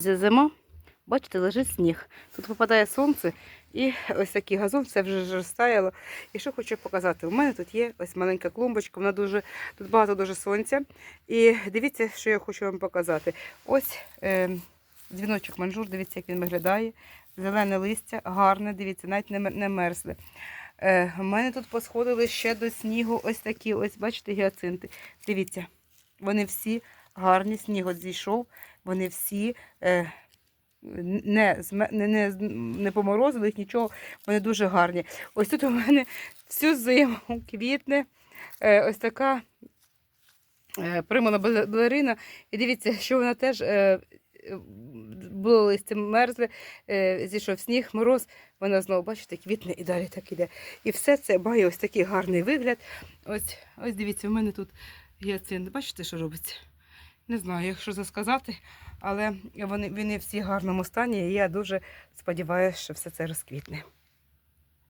Зима, бачите, лежить сніг. Тут попадає сонце і ось такий газон, це вже розтаяло. І що хочу показати? У мене тут є ось маленька клумбочка, вона дуже, тут багато дуже сонця. І дивіться, що я хочу вам показати. Ось е, дзвіночок манжур, дивіться, як він виглядає. Зелене листя, гарне, дивіться, навіть не, не мерзле. Е, у мене тут посходили ще до снігу ось такі, ось бачите, гіацинти. Дивіться, вони всі гарні, сніг от зійшов, вони всі е, не, не, не, поморозили їх нічого, вони дуже гарні. Ось тут у мене всю зиму квітне е, ось така е, примана бале- балерина. І дивіться, що вона теж е, було листя мерзле, е, зійшов сніг, мороз, вона знову, бачите, квітне і далі так іде. І все це має ось такий гарний вигляд. Ось, ось дивіться, у мене тут гіацинт. Бачите, що робиться? Не знаю, якщо це сказати, але вони, вони всі в гарному стані, і я дуже сподіваюся, що все це розквітне.